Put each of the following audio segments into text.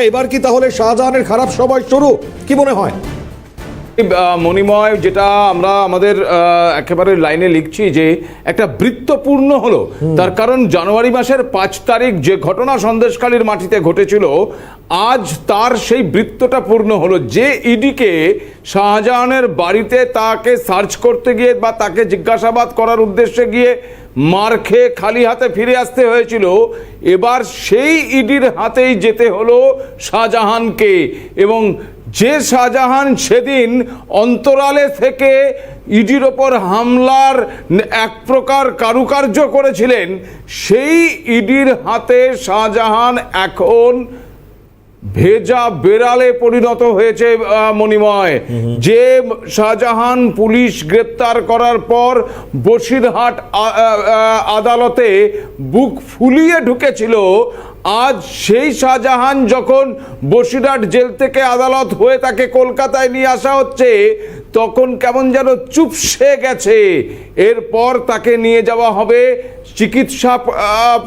এবার কি তাহলে শাহজাহানের খারাপ সময় শুরু? কি মনে হয়? মণিময় যেটা আমরা আমাদের একেবারে লাইনে লিখছি যে একটা বৃত্তপূর্ণ হলো। তার কারণ জানুয়ারি মাসের পাঁচ তারিখ যে ঘটনা সন্দেশকালীর মাটিতে ঘটেছিল আজ তার সেই বৃত্তটা পূর্ণ হলো। যে ইডিকে শাহজাহানের বাড়িতে তাকে সার্চ করতে গিয়ে বা তাকে জিজ্ঞাসাবাদ করার উদ্দেশ্যে গিয়ে মার খেয়ে খালি হাতে ফিরে আসতে হয়েছিল এবার সেই ইডির হাতেই যেতে হলো শাহজাহানকে। এবং যে শাহজাহান সেদিন অন্তরালে থেকে ইডির ওপর হামলার এক প্রকার কারুকার্য করেছিলেন, সেই ইডির হাতে শাহজাহান এখন ভেজা বেড়ালে পরিণত হয়েছে মণিময়। যে শাহজাহান পুলিশ গ্রেপ্তার করার পর বসিরহাট আদালতে বুক ফুলিয়ে ঢুকেছিল আজ সেই শাহজাহান যখন বসিরহাট জেল থেকে আদালত হয়ে তাকে কলকাতায় নিয়ে আসা হচ্ছে তখন কেমন যেন চুপসে গেছে। এরপর তাকে নিয়ে যাওয়া হবে চিকিৎসা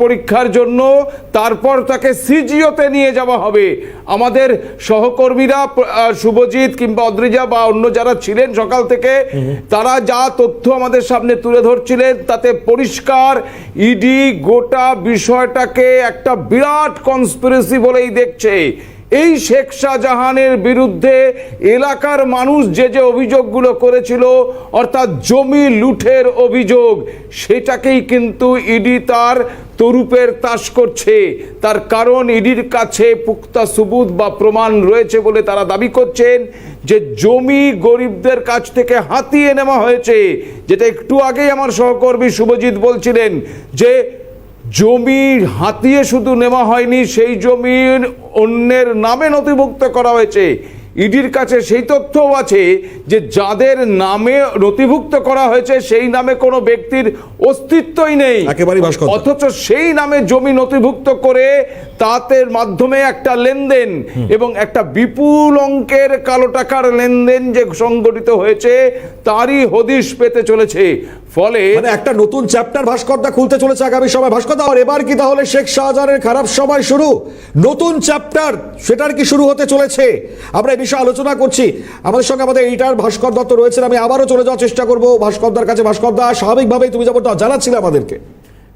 পরীক্ষার জন্য। তারপর তাকে সিজিওতে নিয়ে যাওয়া হবে। আমাদের সহকর্মীরা শুভজিৎ কিংবা অদ্রিজা বা অন্য যারা ছিলেন সকাল থেকে, তারা যা তথ্য আমাদের সামনে তুলে ধরছিলেন, তাতে পরিষ্কার ইডি গোটা বিষয়টাকে একটা বিরাট কনস্পিরেসি বলেই দেখছে। এই শেখ শাহজাহানের বিরুদ্ধে এলাকার মানুষ যে যে অভিযোগগুলো করেছিল, অর্থাৎ জমি লুঠের অভিযোগ, সেটাকেই কিন্তু ইডি তার তরুপের তাস করছে। তার কারণ ইডির কাছে পুক্তা সুবুত বা প্রমাণ রয়েছে বলে তারা দাবি করছেন যে জমি গরিবদের কাছ থেকে হাতিয়ে নেওয়া হয়েছে। যেটা একটু আগেই আমার সহকর্মী শুভজিৎ বলছিলেন যে জমি হাতিয়ে শুধু নেওয়া হয়নি সেই জমির অন্যের নামে নথিভুক্ত করা হয়েছে। ইডির কাছে সেই তথ্যও আছে যে যাদের নামে নথিভুক্ত করা হয়েছে সেই নামে কোনো ব্যক্তির অস্তিত্বই নেই। অথচ সেই নামে জমি নথিভুক্ত করে তাদের মাধ্যমে একটা লেনদেন এবং একটা বিপুল অঙ্কের কালো টাকার লেনদেন যে সংগঠিত হয়েছে তারই হদিশ পেতে চলেছে। ফলে মানে একটা নতুন চ্যাপ্টার ভাস্করদা খুলতে চলেছে আগামী সময়। ভাস্করদা আর এবার কি তাহলে শেখ শাহজাহানের খারাপ সময় শুরু? নতুন চ্যাপ্টার সেটার কি শুরু হতে চলেছে? আমরা এই বিষয়ে আলোচনা করছি। আমাদের সঙ্গে আমাদের এইটার ভাস্কর দত্ত রয়েছেন, আমি আবারও চলে যাওয়ার চেষ্টা করব। ভাস্করদার কাছে, ভাস্করদা, স্বাভাবিকভাবেই তুমি যেমনটা জানাচ্ছিলে আমাদেরকে।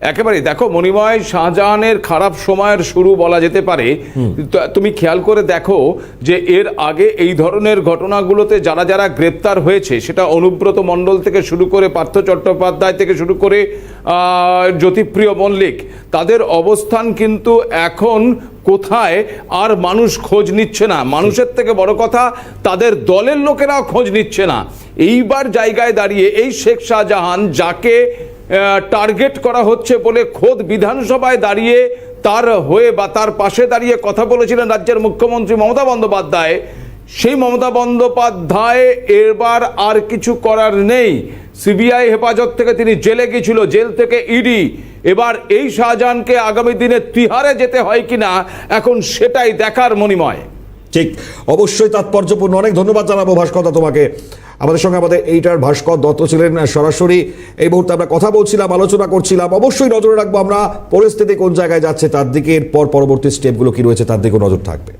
একেবারে দেখো মণিময় শাহজাহানের খারাপ সময়ের শুরু বলা যেতে পারে। তুমি খেয়াল করে দেখো যে এর আগে এই ধরনের ঘটনাগুলোতে যারা যারা গ্রেপ্তার হয়েছে সেটা অনুব্রত মণ্ডল থেকে শুরু করে পার্থ চট্টোপাধ্যায় থেকে শুরু করে আহ, জ্যোতিপ্রিয় মল্লিক তাদের অবস্থান কিন্তু এখন কোথায় আর মানুষ খোঁজ নিচ্ছে না। মানুষের থেকে বড় কথা তাদের দলের লোকেরাও খোঁজ নিচ্ছে না। এইবার জায়গায় দাঁড়িয়ে এই শেখ শাহজাহান যাকে টার্গেট করা হচ্ছে বলে খোদ বিধানসভায় দাঁড়িয়ে তার হয়ে বা তার পাশে দাঁড়িয়ে কথা বলেছিলেন রাজ্যের মুখ্যমন্ত্রী মমতা বন্দ্যোপাধ্যায়। সেই মমতা বন্দ্যোপাধ্যায় এবার আর কিছু করার নেই। সিবিআই হেফাজত থেকে তিনি জেলে গেছিল জেল থেকে ইডি। এবার এই শাহজাহানকে আগামী দিনে তিহারে যেতে হয় কিনা, এখন সেটাই দেখার মণিময়। ঠিক, অবশ্যই তাৎপর্যপূর্ণ। অনেক ধন্যবাদ জানাব ভাস্করদা তোমাকে। আমাদের সঙ্গে আমাদের এইটার ভাস্কর দত্ত ছিলেন সরাসরি। এই মুহূর্তে আমরা কথা বলছিলাম, আলোচনা করছিলাম। অবশ্যই নজরে রাখব আমরা পরিস্থিতি কোন জায়গায় যাচ্ছে তার দিকে। পর পরবর্তী স্টেপগুলো কি রয়েছে তার দিকেও নজর থাকবে।